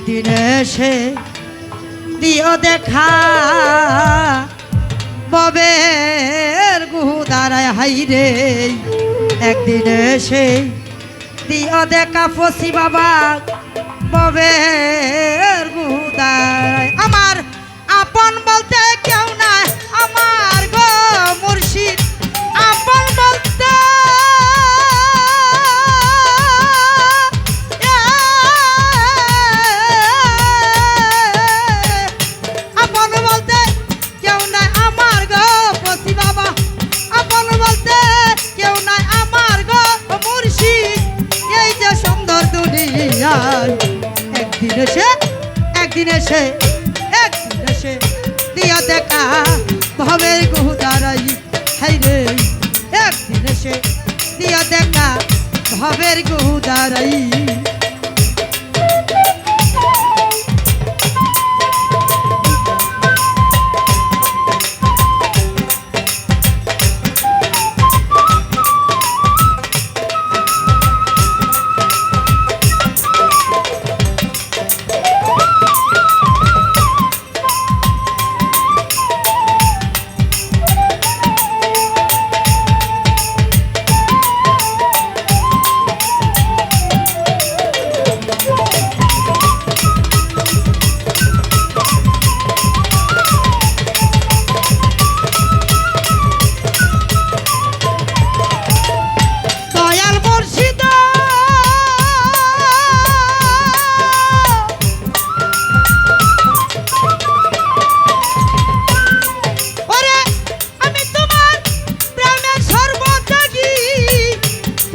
একদিন এসে দিও দেখা। ববের গুহু দাঁড়ায় হাইরে একদিন এসে দিও দেখা, ফসি বাবা। ববের দুনিয়ায় একদিন এসে একদিন এসে একদিন এসে দিয়া দেখা ভবের গহু দাঁড়াই হাই রে, একদিন এসে দিয়া দেখা ভবের গুহু দাঁড়াই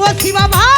বসি বাবা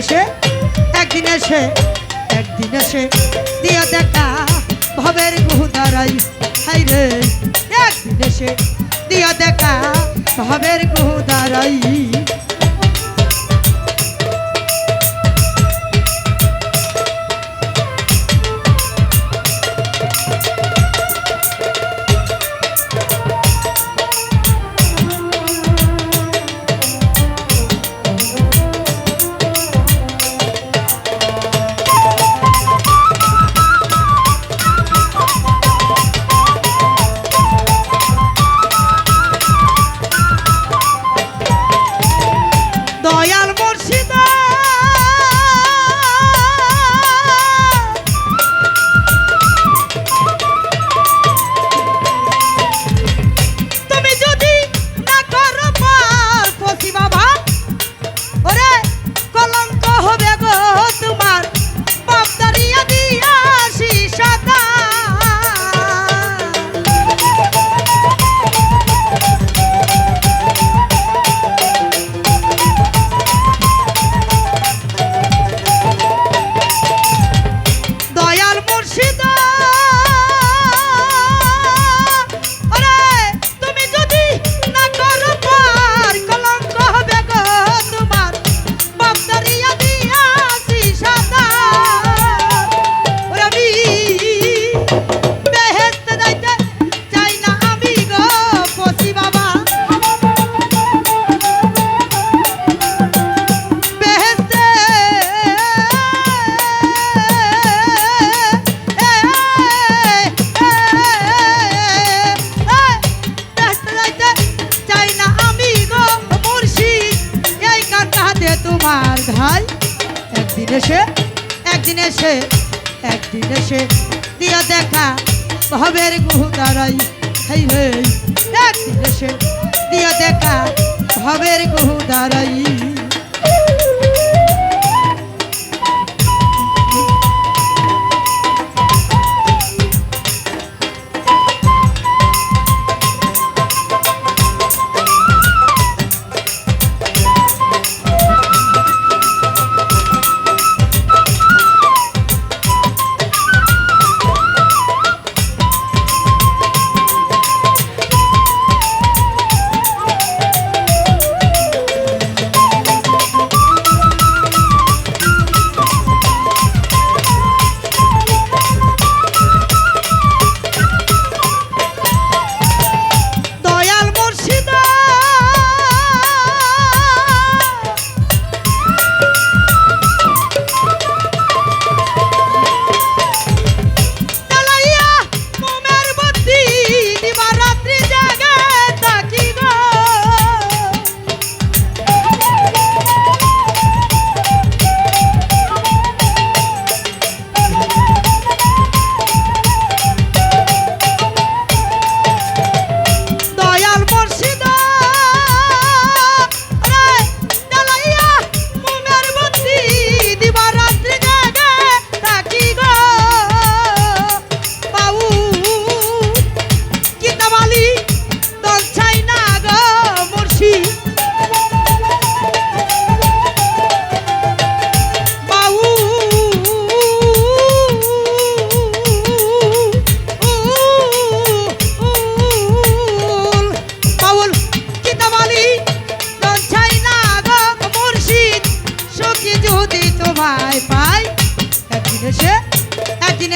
এসে, একদিন এসে একদিন এসে দিয়ে দেখা ভবের বহু দাঁড়াই হাই রে, একদিন এসে দিয়ে দেখা ভবের বহু দাঁড়াই একদিন এসে একদিন এসে একদিন এসে দিয়া দেখা ভবের গুহু দাঁড়াই হেই, একদিন এসে দিয়া দেখা ভবের গুহু দাঁড়াই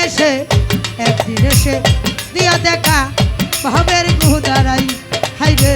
এসে একদিন এসে দিয়া দেখা ভাবের গুহ দাঁড়াই। হাইবে